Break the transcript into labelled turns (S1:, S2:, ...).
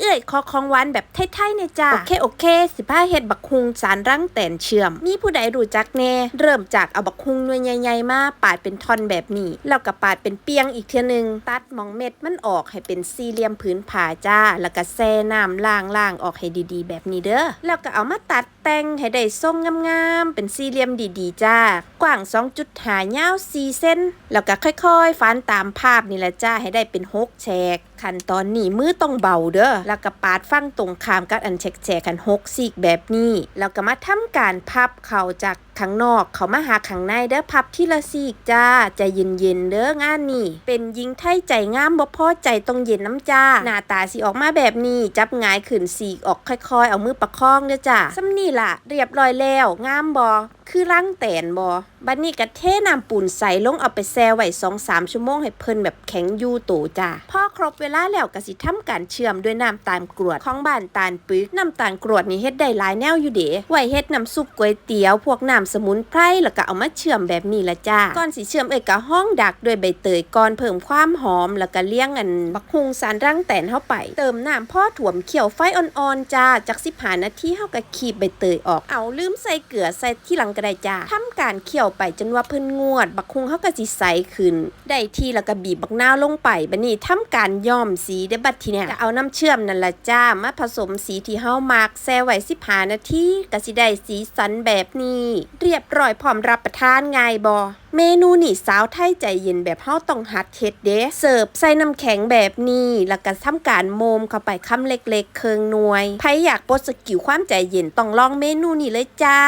S1: เอ่ยคอของหวานแบบไทยๆเนี่ยจ้าโอเคโอเค สิพาเฮ็ดบักฮุงสารรังแตนเชื่อม มีผู้ใดรู้จักแน่เริ่มจากเอาบักฮุงหน่วยใหญ่ๆมาปาดเป็นท่อนแบบนี้แล้วก็ปาดเป็นเปียงอีกเทื่นึง ตัดมองเม็ดมันออกให้เป็นสี่เหลี่ยมผืนผาจ้า แล้วก็แซ่น้ำล่างๆออกให้ดีๆ แบบนี้เด้อแล้วก็เอามาตัดแต่งให้ได้ทรงงามๆ เป็นสี่เหลี่ยมดีๆ จ้า กว้าง 2.5ยาว4เส้น แล้วก็ค่อยๆฟันตามภาพนี่แหละจ้า ให้ได้เป็นหกแฉก ขั้นตอนนี้มือต้องเบาเด้อ แล้วก็ปาดฟังตรงข้ามกับอันแฉกๆกันหกซีกแบบนี้ แล้วก็มาทำการพับเข่าจาก ข้างนอก เขามาหาข้างในเด้อพับที่ละซีกจ้าใจเย็นๆเด้องานนี่ เป็นยิงไทยใจงามบ่พอใจต้องเย็นน้ำจ้า หน้าตาสีออกมาแบบนี้จับงายขืนสีกออกค่อยๆ เอามือประคองเด้อจ้าซ้ำนี่ล่ะ เรียบร้อยแล้วงามบ่ คือร่างแตนบ่บัดนี้ก็เทน้ำปูนใส่ลงเอาไปแช่ไว้2-3ชั่วโมงให้เพิ่นแบบแข็งยู่โตจ้าพอครบเวลาแล้วก็สิทำการเชื่อมด้วยน้ำตาลกรวดของบ้านตาลปึกน้ำตาลกรวดนี่เฮ็ดได้หลายแนวอยู่เด้ไว้เฮ็ดน้ำซุปก๋วยเตี๋ยว พวกน้ำสมุนไพรแล้วก็เอามาเชื่อมแบบนี้ละจ้าก่อนสิเชื่อมเอ้ยก็ห้องดักด้วยใบเตยก่อนเพิ่มความหอม แล้วก็เลี้ยงอันบักฮุงสารรังแตนเข้าไป เติมน้ำพ่อถ่วมเขียวไฟอ่อนๆจ้าจาก15นาทีเฮาก็คีบใบเตยออกเอาลืมใส่เกลือใส่ที่หลังกได้จ้าทำการเคี่ยวไปจนว่าเพิ่นงวด บักฮุงเฮาก็สิใสขึ้น ได้ที่แล้วก็บีบบักนาวลงไปบัดนี้ทำการย้อมสีได้บัดทีเนี่ยก็เอาน้ำเชื่อมนั่นละจ้ามาผสมสีที่เฮามักแช่ไว้15นาทีก็สิได้สีสันแบบนี้ เรียบร้อยพร้อมรับประทานง่ายบ่เมนูนี่สาวไทยใจเย็นแบบเฮาต้องหัดเฮ็ดเด้เสิร์ฟใส่น้ำแข็งแบบนี้ แล้วก็ทำการโมมเข้าไปคำเล็กๆเคิงหน่วยใครอยากปลดสกิลความใจเย็นต้องลองเมนูนี้เลยจ้า